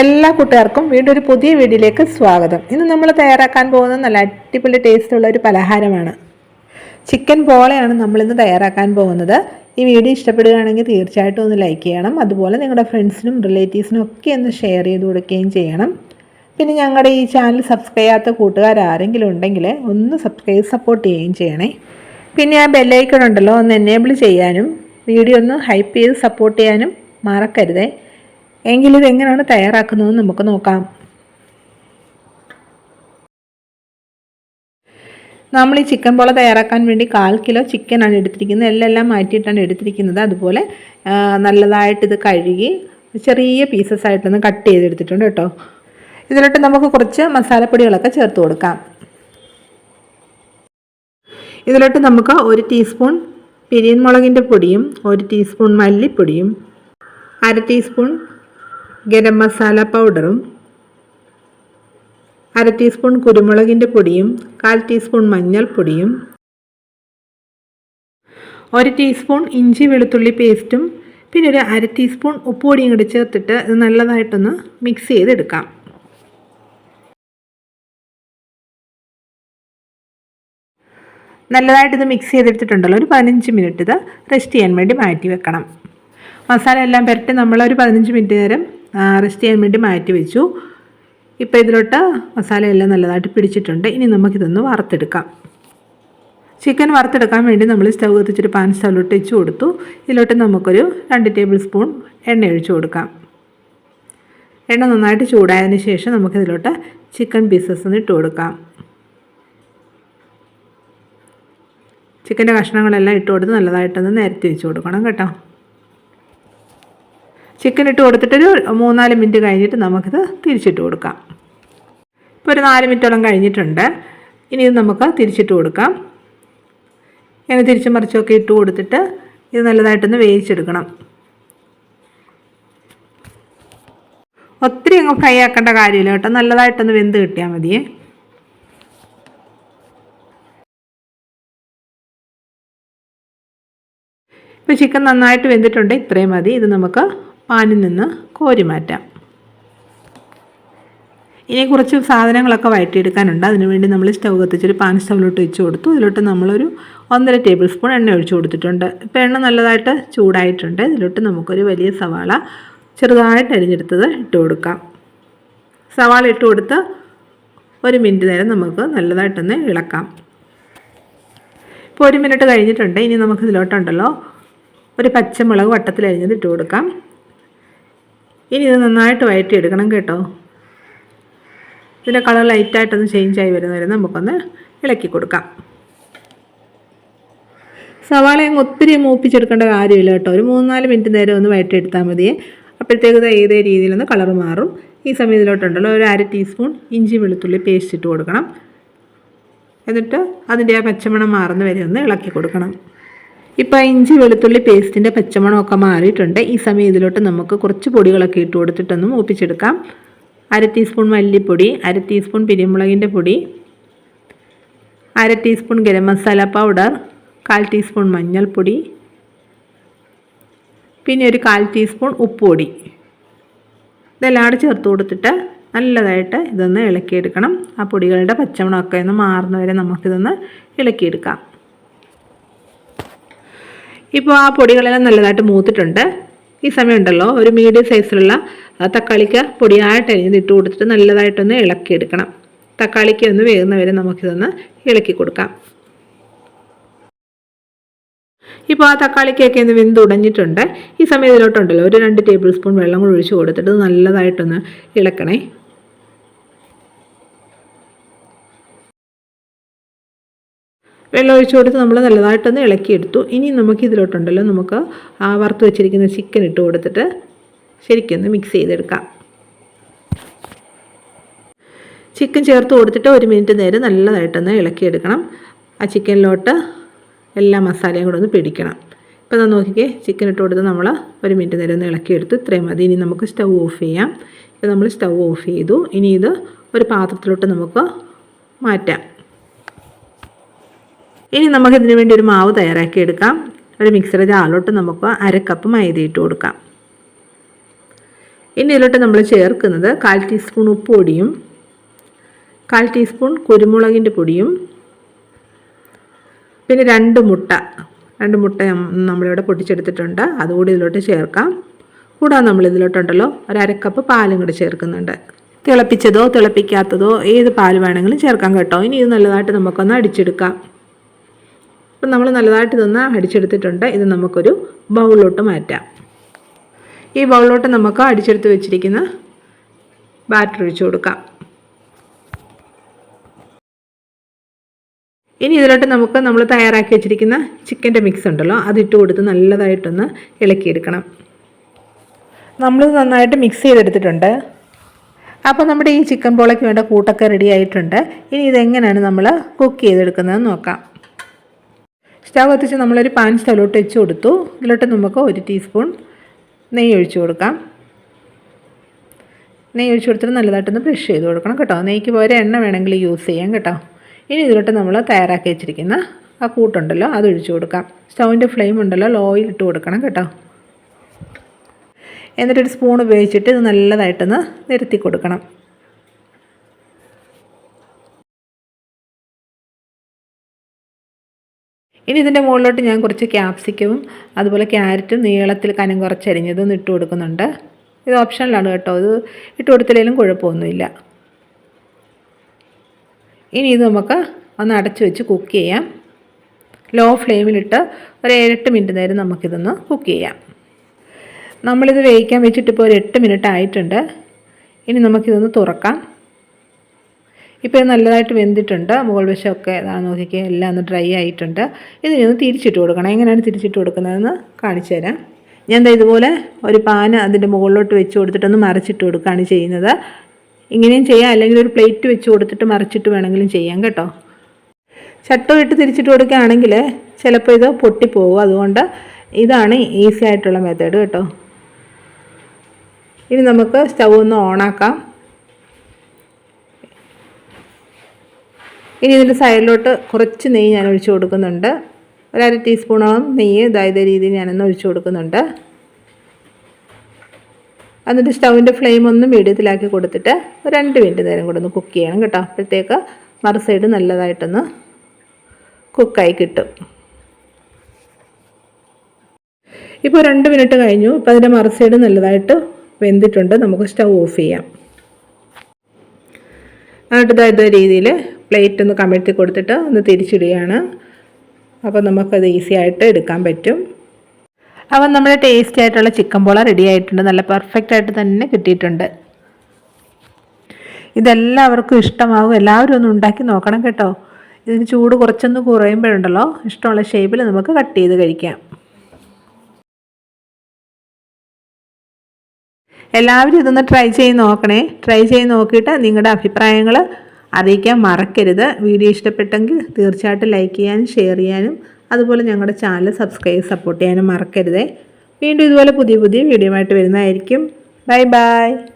എല്ലാ കൂട്ടുകാർക്കും വീണ്ടും ഒരു പുതിയ വീഡിയോയിലേക്ക് സ്വാഗതം. ഇന്ന് നമ്മൾ തയ്യാറാക്കാൻ പോകുന്ന നല്ല അടിപൊളി ടേസ്റ്റ് ഉള്ള ഒരു പലഹാരമാണ്. ചിക്കൻ പോളയാണ് നമ്മളിന്ന് തയ്യാറാക്കാൻ പോകുന്നത്. ഈ വീഡിയോ ഇഷ്ടപ്പെടുകയാണെങ്കിൽ തീർച്ചയായിട്ടും ഒന്ന് ലൈക്ക് ചെയ്യണം. അതുപോലെ നിങ്ങളുടെ ഫ്രണ്ട്സിനും റിലേറ്റീവ്സിനും ഒക്കെ ഒന്ന് ഷെയർ ചെയ്ത് കൊടുക്കുകയും ചെയ്യണം. പിന്നെ ഞങ്ങളുടെ ഈ ചാനൽ സബ്സ്ക്രൈബ് ചെയ്യാത്ത കൂട്ടുകാർ ആരെങ്കിലും ഉണ്ടെങ്കിൽ ഒന്ന് സബ്സ്ക്രൈബ് സപ്പോർട്ട് ചെയ്യുകയും ചെയ്യണേ. പിന്നെ ആ ബെല്ലൈക്കൺ ഉണ്ടല്ലോ ഒന്ന് എനേബിൾ ചെയ്യാനും വീഡിയോ ഒന്ന് ഹൈപ്പ് ചെയ്ത് സപ്പോർട്ട് ചെയ്യാനും മറക്കരുതേ. എങ്കിൽ ഇത് എങ്ങനെയാണ് തയ്യാറാക്കുന്നതെന്ന് നമുക്ക് നോക്കാം. നമ്മൾ ഈ ചിക്കൻ പോള തയ്യാറാക്കാൻ വേണ്ടി കാൽ കിലോ ചിക്കനാണ് എടുത്തിരിക്കുന്നത്. എല്ലാം മാറ്റിയിട്ടാണ് എടുത്തിരിക്കുന്നത്. അതുപോലെ നല്ലതായിട്ട് ഇത് കഴുകി ചെറിയ പീസസ് ആയിട്ടൊന്ന് കട്ട് ചെയ്തെടുത്തിട്ടുണ്ട് കേട്ടോ. ഇതിലോട്ട് നമുക്ക് കുറച്ച് മസാലപ്പൊടികളൊക്കെ ചേർത്ത് കൊടുക്കാം. ഇതിലോട്ട് നമുക്ക് ഒരു ടീസ്പൂൺ പിരിയൻ മുളകിന്റെ പൊടിയും ഒരു ടീസ്പൂൺ മല്ലിപ്പൊടിയും അര ടീസ്പൂൺ ഗരം മസാല പൗഡറും അര ടീസ്പൂൺ കുരുമുളകിന്റെ പൊടിയും കാൽ ടീസ്പൂൺ മഞ്ഞൾപ്പൊടിയും ഒരു ടീസ്പൂൺ ഇഞ്ചി വെളുത്തുള്ളി പേസ്റ്റും പിന്നെ ഒരു അര ടീസ്പൂൺ ഉപ്പുപൊടിയും കൂടി ചേർത്തിട്ട് ഇത് നല്ലതായിട്ടൊന്ന് മിക്സ് ചെയ്തെടുക്കാം. നല്ലതായിട്ട് ഇത് മിക്സ് ചെയ്തെടുത്തിട്ടുണ്ടല്ലോ ഒരു പതിനഞ്ച് മിനിറ്റ് ഇത് റെസ്റ്റ് ചെയ്യാൻ വേണ്ടി മാറ്റി വെക്കണം. മസാല എല്ലാം പുരട്ടി നമ്മളൊരു പതിനഞ്ച് മിനിറ്റ് നേരം റെസ്റ്റ് ചെയ്യാൻ വേണ്ടി മാറ്റി വെച്ചു. ഇപ്പോൾ ഇതിലോട്ട് മസാലയെല്ലാം നല്ലതായിട്ട് പിടിച്ചിട്ടുണ്ട്. ഇനി നമുക്കിതൊന്ന് വറുത്തെടുക്കാം. ചിക്കൻ വറുത്തെടുക്കാൻ വേണ്ടി നമ്മൾ സ്റ്റൗ കത്തിച്ചൊരു പാൻ സ്റ്റവിലോട്ട് വെച്ച് കൊടുത്തു. ഇതിലോട്ട് നമുക്കൊരു രണ്ട് ടേബിൾ സ്പൂൺ എണ്ണ ഒഴിച്ചു കൊടുക്കാം. എണ്ണ നന്നായിട്ട് ചൂടായതിന് ശേഷം നമുക്കിതിലോട്ട് ചിക്കൻ പീസസ് ഒന്ന് ഇട്ട് കൊടുക്കാം. ചിക്കന്റെ കഷ്ണങ്ങളെല്ലാം ഇട്ട് കൊടുത്ത് നല്ലതായിട്ടൊന്ന് നേരത്തെ വെച്ച് കൊടുക്കണം കേട്ടോ. ചിക്കൻ ഇട്ട് കൊടുത്തിട്ടൊരു മൂന്നാൽ മിനിറ്റ് കഴിഞ്ഞിട്ട് നമുക്കിത് തിരിച്ചിട്ട് കൊടുക്കാം. ഇപ്പോൾ ഒരു നാല് മിനിറ്റോളം കഴിഞ്ഞിട്ടുണ്ട്. ഇനി ഇത് നമുക്ക് തിരിച്ചിട്ട് കൊടുക്കാം. ഇങ്ങനെ തിരിച്ചും മറിച്ചൊക്കെ ഇട്ട് കൊടുത്തിട്ട് ഇത് നല്ലതായിട്ടൊന്ന് വേവിച്ചെടുക്കണം. ഒത്തിരി അങ്ങ് ഫ്രൈ ആക്കേണ്ട കാര്യമില്ല കേട്ടോ. നല്ലതായിട്ടൊന്ന് വെന്ത് കിട്ടിയാൽ മതിയേ ഇപ്പോൾ ചിക്കൻ നന്നായിട്ട് വെന്തിട്ടുണ്ട്. ഇത്രയും മതി. ഇത് നമുക്ക് പാനിൽ നിന്ന് കോരി മാറ്റാം. ഇനി കുറച്ച് സാധനങ്ങളൊക്കെ വഴറ്റിയെടുക്കാനുണ്ട്. അതിനുവേണ്ടി നമ്മൾ സ്റ്റൗ കത്തിച്ചൊരു പാൻ സ്റ്റൗവിലോട്ട് വെച്ച് കൊടുത്തു. ഇതിലോട്ട് നമ്മളൊരു ഒന്നര ടേബിൾ സ്പൂൺ എണ്ണ ഒഴിച്ചു കൊടുത്തിട്ടുണ്ട്. ഇപ്പോൾ എണ്ണ നല്ലതായിട്ട് ചൂടായിട്ടുണ്ട്. ഇതിലോട്ട് നമുക്കൊരു വലിയ സവാള ചെറുതായിട്ട് അരിഞ്ഞെടുത്തത് ഇട്ട് കൊടുക്കാം. സവാള ഇട്ട് കൊടുത്ത് ഒരു മിനിറ്റ് നേരം നമുക്ക് നല്ലതായിട്ടൊന്ന് ഇളക്കാം. ഇപ്പോൾ ഒരു മിനിറ്റ് കഴിഞ്ഞിട്ടുണ്ട്. ഇനി നമുക്ക് ഇതിലോട്ടുണ്ടല്ലോ ഒരു പച്ചമുളക് വട്ടത്തിൽ അരിഞ്ഞത് ഇട്ട് കൊടുക്കാം. ഇനി ഇത് നന്നായിട്ട് വഴറ്റിയെടുക്കണം കേട്ടോ. ഇതിന്റെ കളർ ലൈറ്റായിട്ടൊന്ന് ചേഞ്ച് ആയി വരുന്നവരെ നമുക്കൊന്ന് ഇളക്കി കൊടുക്കാം. സവാള ഒത്തിരി മൂപ്പിച്ചെടുക്കേണ്ട കാര്യമില്ല കേട്ടോ. ഒരു മൂന്നാൽ മിനിറ്റ് നേരം ഒന്ന് വഴറ്റിയെടുത്താൽ മതിയേ. അപ്പോഴത്തേക്ക് ഏതേ രീതിയിലൊന്ന് കളർ മാറും. ഈ സമയത്തിലോട്ടുണ്ടല്ലോ ഒരു അര ടീസ്പൂൺ ഇഞ്ചി വെളുത്തുള്ളി പേസ്റ്റ് ഇട്ട് കൊടുക്കണം. എന്നിട്ട് അതിന്റെ ആ പച്ചമണം മാറുന്ന വരെ ഒന്ന് ഇളക്കി കൊടുക്കണം. ഇപ്പോൾ ഇഞ്ചി വെളുത്തുള്ളി പേസ്റ്റിന്റെ പച്ചമണമൊക്കെ മാറിയിട്ടുണ്ട്. ഈ സമയം ഇതിലോട്ട് നമുക്ക് കുറച്ച് പൊടികളൊക്കെ ഇട്ട് കൊടുത്തിട്ടൊന്ന് മൂപ്പിച്ചെടുക്കാം. അര ടീസ്പൂൺ മല്ലിപ്പൊടി അര ടീസ്പൂൺ പിരിമുളകിന്റെ പൊടി അര ടീസ്പൂൺ ഗരം മസാല പൗഡർ കാൽ ടീസ്പൂൺ മഞ്ഞൾപ്പൊടി പിന്നെ ഒരു കാൽ ടീസ്പൂൺ ഉപ്പുപൊടി. ഇതെല്ലാം കൂടെ ചേർത്ത് കൊടുത്തിട്ട് നല്ലതായിട്ട് ഇതൊന്ന് ഇളക്കിയെടുക്കണം. ആ പൊടികളുടെ പച്ചമണമൊക്കെ ഒന്ന് മാറുന്നവരെ നമുക്കിതൊന്ന് ഇളക്കിയെടുക്കാം. ഇപ്പോൾ ആ പൊടികളെല്ലാം നല്ലതായിട്ട് മൂത്തിട്ടുണ്ട്. ഈ സമയമുണ്ടല്ലോ ഒരു മീഡിയം സൈസിലുള്ള തക്കാളിക്ക പൊടിയായിട്ട് അരിഞ്ഞത് ഇട്ട് കൊടുത്തിട്ട് നല്ലതായിട്ടൊന്ന് ഇളക്കിയെടുക്കണം. തക്കാളിക്ക് ഒന്ന് വേകുന്നവരെ നമുക്കിതൊന്ന് ഇളക്കി കൊടുക്കാം. ഇപ്പോൾ ആ തക്കാളിക്കൊക്കെ ഒന്ന് വെന്ത് ഉടഞ്ഞിട്ടുണ്ട്. ഈ സമയത്തിലോട്ടുണ്ടല്ലോ ഒരു രണ്ട് ടേബിൾ സ്പൂൺ വെള്ളം കൂടി ഒഴിച്ച് കൊടുത്തിട്ട് നല്ലതായിട്ടൊന്ന് ഇളക്കണേ. വെള്ളം ഒഴിച്ച് കൊടുത്ത് നമ്മൾ നല്ലതായിട്ടൊന്ന് ഇളക്കിയെടുത്തു. ഇനി നമുക്ക് ഇതിലോട്ടുണ്ടല്ലോ നമുക്ക് ആ വറുത്ത് വെച്ചിരിക്കുന്ന ചിക്കൻ ഇട്ട് കൊടുത്തിട്ട് ശരിക്കൊന്ന് മിക്സ് ചെയ്തെടുക്കാം. ചിക്കൻ ചേർത്ത് കൊടുത്തിട്ട് ഒരു മിനിറ്റ് നേരം നല്ലതായിട്ടൊന്ന് ഇളക്കിയെടുക്കണം. ആ ചിക്കനിലോട്ട് എല്ലാ മസാലയും കൂടെ ഒന്ന് പിടിക്കണം. ഇപ്പോൾ ഞാൻ നോക്കിക്കേ ചിക്കൻ ഇട്ട് കൊടുത്ത് നമ്മൾ ഒരു മിനിറ്റ് നേരം ഒന്ന് ഇളക്കിയെടുത്ത്. ഇത്രയും മതി. ഇനി നമുക്ക് സ്റ്റൗ ഓഫ് ചെയ്യാം. ഇപ്പം നമ്മൾ സ്റ്റൗ ഓഫ് ചെയ്തു. ഇനി ഇത് ഒരു പാത്രത്തിലോട്ട് നമുക്ക് മാറ്റാം. ഇനി നമുക്ക് ഇതിനു വേണ്ടി ഒരു മാവ് തയ്യാറാക്കി എടുക്കാം ഒരു മിക്സറിൽ ജാറിലോട്ട് നമുക്ക് അര കപ്പ് മൈദ ഇട്ട് കൊടുക്കാം. ഇനി ഇതിലോട്ട് നമ്മൾ ചേർക്കുന്നത് കാൽ ടീസ്പൂൺ ഉപ്പ് പൊടിയും കാൽ ടീസ്പൂൺ കുരുമുളകിന്റെ പൊടിയും പിന്നെ രണ്ട് മുട്ട രണ്ട് മുട്ട നമ്മളിവിടെ പൊട്ടിച്ചെടുത്തിട്ടുണ്ട്. അതുകൂടി ഇതിലോട്ട് ചേർക്കാം. കൂടാതെ നമ്മൾ ഇതിലോട്ടുണ്ടല്ലോ ഒരു അരക്കപ്പ് പാലും കൂടി ചേർക്കുന്നുണ്ട്. തിളപ്പിച്ചതോ തിളപ്പിക്കാത്തതോ ഏത് പാൽ വേണമെങ്കിലും ചേർക്കാം കേട്ടോ. ഇനി ഇത് നല്ലതായിട്ട് നമുക്കൊന്ന് അടിച്ചെടുക്കാം. അപ്പം നമ്മൾ നല്ലതായിട്ട് ഇതൊന്ന് അടിച്ചെടുത്തിട്ടുണ്ട്. ഇത് നമുക്കൊരു ബൗളിലോട്ട് മാറ്റാം. ഈ ബൗളിലോട്ട് നമുക്ക് അടിച്ചെടുത്ത് വെച്ചിരിക്കുന്ന ബാറ്റർ ഒഴിച്ചു കൊടുക്കാം. ഇനി ഇതിലോട്ട് നമുക്ക് നമ്മൾ തയ്യാറാക്കി വെച്ചിരിക്കുന്ന ചിക്കന്റെ മിക്സ് ഉണ്ടല്ലോ അതിട്ട് കൊടുത്ത് നല്ലതായിട്ടൊന്ന് ഇളക്കിയെടുക്കണം. നമ്മൾ നന്നായിട്ട് മിക്സ് ചെയ്തെടുത്തിട്ടുണ്ട്. അപ്പോൾ നമ്മുടെ ഈ ചിക്കൻ പോളയ്ക്ക് വേണ്ട കൂട്ടൊക്കെ റെഡി ആയിട്ടുണ്ട്. ഇനി ഇതെങ്ങനെയാണ് നമ്മൾ കുക്ക് ചെയ്തെടുക്കുന്നതെന്ന് നോക്കാം. സ്റ്റവ് കത്തിച്ച് നമ്മളൊരു പാൻ സ്റ്റവിലോട്ട് വെച്ച് കൊടുത്തു. ഇതിലോട്ട് നമുക്ക് ഒരു ടീസ്പൂൺ നെയ്യ് ഒഴിച്ചു കൊടുക്കാം. നെയ്യ് ഒഴിച്ചു കൊടുത്തിട്ട് നല്ലതായിട്ടൊന്ന് ബ്രഷ് ചെയ്ത് കൊടുക്കണം കേട്ടോ. നെയ്ക്ക് പകരം എണ്ണ വേണമെങ്കിൽ യൂസ് ചെയ്യാം കേട്ടോ. ഇനി ഇതിലോട്ട് നമ്മൾ തയ്യാറാക്കി വെച്ചിരിക്കുന്ന ആ കൂട്ടുണ്ടല്ലോ അത് ഒഴിച്ചു കൊടുക്കാം. സ്റ്റൗവിന്റെ ഫ്ലെയിം ഉണ്ടല്ലോ ലോയിൽ ഇട്ട് കൊടുക്കണം കേട്ടോ. എന്നിട്ടൊരു സ്പൂൺ ഉപയോഗിച്ചിട്ട് ഇത് നല്ലതായിട്ടൊന്ന് നിരത്തി കൊടുക്കണം. ഇനി ഇതിന്റെ മുകളിലോട്ട് ഞാൻ കുറച്ച് ക്യാപ്സിക്കവും അതുപോലെ ക്യാരറ്റും നീളത്തിൽ കനം കുറച്ചരിഞ്ഞതും ഇട്ട് കൊടുക്കുന്നുണ്ട്. ഇത് ഓപ്ഷനിലാണ് കേട്ടോ. ഇത് ഇട്ട് കൊടുത്തില്ലെങ്കിലും കുഴപ്പമൊന്നുമില്ല. ഇനി ഇത് നമുക്ക് ഒന്ന് അടച്ചു വെച്ച് കുക്ക് ചെയ്യാം. ലോ ഫ്ലെയിമിലിട്ട് ഒരു ഏഴെട്ട് മിനിറ്റ് നേരം നമുക്കിതൊന്ന് കുക്ക് ചെയ്യാം. നമ്മളിത് വേവിക്കാൻ വെച്ചിട്ട് ഇപ്പോൾ ഒരു എട്ട് മിനിറ്റ് ആയിട്ടുണ്ട്. ഇനി നമുക്കിതൊന്ന് തുറക്കാം. ഇപ്പോൾ ഇത് നല്ലതായിട്ട് വെന്തിട്ടുണ്ട്. മുകൾ വശമൊക്കെ ഇതാണ് നോക്കിക്കുക എല്ലാം ഒന്ന് ഡ്രൈ ആയിട്ടുണ്ട്. ഇതിനെ ഒന്ന് തിരിച്ചിട്ട് കൊടുക്കണം. എങ്ങനെയാണ് തിരിച്ചിട്ട് കൊടുക്കുന്നതെന്ന് കാണിച്ചു തരാം. ഞാൻ എന്താ ഇതുപോലെ ഒരു പാന് അതിന്റെ മുകളിലോട്ട് വെച്ച് കൊടുത്തിട്ടൊന്ന് മറിച്ചിട്ട് കൊടുക്കുകയാണ് ചെയ്യുന്നത്. ഇങ്ങനെയും ചെയ്യാം. അല്ലെങ്കിൽ ഒരു പ്ലേറ്റ് വെച്ച് കൊടുത്തിട്ട് മറിച്ചിട്ട് വേണമെങ്കിലും ചെയ്യാം കേട്ടോ. ചട്ട ഇട്ട് തിരിച്ചിട്ട് കൊടുക്കുകയാണെങ്കിൽ ചിലപ്പോൾ ഇത് പൊട്ടിപ്പോകും. അതുകൊണ്ട് ഇതാണ് ഈസി ആയിട്ടുള്ള മെത്തേഡ് കേട്ടോ. ഇനി നമുക്ക് സ്റ്റൗ ഒന്ന് ഓണാക്കാം. ഇനി ഇതിന്റെ സൈഡിലോട്ട് കുറച്ച് നെയ്യ് ഞാൻ ഒഴിച്ചു കൊടുക്കുന്നുണ്ട്. ഒരര ടീസ്പൂണോളം നെയ്യ് ഇതായത് രീതിയിൽ ഞാനൊന്ന് ഒഴിച്ചു കൊടുക്കുന്നുണ്ട്. എന്നിട്ട് സ്റ്റൗവിന്റെ ഫ്ലെയിം ഒന്ന് മീഡിയത്തിലാക്കി കൊടുത്തിട്ട് ഒരു രണ്ട് മിനിറ്റ് നേരം കൂടെ ഒന്ന് കുക്ക് ചെയ്യണം കേട്ടോ. അപ്പോഴത്തേക്ക് മറു സൈഡ് നല്ലതായിട്ടൊന്ന് കുക്കായി കിട്ടും. ഇപ്പോൾ രണ്ട് മിനിറ്റ് കഴിഞ്ഞു. ഇപ്പോൾ അതിന്റെ മറു സൈഡ് നല്ലതായിട്ട് വെന്തിട്ടുണ്ട്. നമുക്ക് സ്റ്റൗ ഓഫ് ചെയ്യാം. എന്നിട്ട് ഇതായത് രീതിയിൽ പ്ലേറ്റ് ഒന്ന് കമഴ്ത്തി കൊടുത്തിട്ട് ഒന്ന് തിരിച്ചിടുകയാണ്. അപ്പോൾ നമുക്കത് ഈസി ആയിട്ട് എടുക്കാൻ പറ്റും. അപ്പം നമ്മുടെ ടേസ്റ്റി ആയിട്ടുള്ള ചിക്കൻ പോള റെഡി ആയിട്ടുണ്ട്. നല്ല പെർഫെക്റ്റ് ആയിട്ട് തന്നെ കിട്ടിയിട്ടുണ്ട്. ഇതെല്ലാവർക്കും ഇഷ്ടമാകും എല്ലാവരും ഒന്ന് ഉണ്ടാക്കി നോക്കണം കേട്ടോ. ഇതിന് ചൂട് കുറച്ചൊന്ന് കുറയുമ്പോഴുണ്ടല്ലോ. ഇഷ്ടമുള്ള ഷേപ്പിൽ നമുക്ക് കട്ട് ചെയ്ത് കഴിക്കാം. എല്ലാവരും ഇതൊന്ന് ട്രൈ ചെയ്ത് നോക്കണേ. ട്രൈ ചെയ്ത് നോക്കിയിട്ട് നിങ്ങളുടെ അഭിപ്രായങ്ങൾ അറിയിക്കാൻ മറക്കരുത്. വീഡിയോ ഇഷ്ടപ്പെട്ടെങ്കിൽ തീർച്ചയായിട്ടും ലൈക്ക് ചെയ്യാനും ഷെയർ ചെയ്യാനും അതുപോലെ ഞങ്ങളുടെ ചാനൽ സബ്സ്ക്രൈബ് സപ്പോർട്ട് ചെയ്യാനും മറക്കരുതേ. വീണ്ടും ഇതുപോലെ പുതിയ പുതിയ വീഡിയോ ആയിട്ട് വരുന്നതായിരിക്കും. Bye bye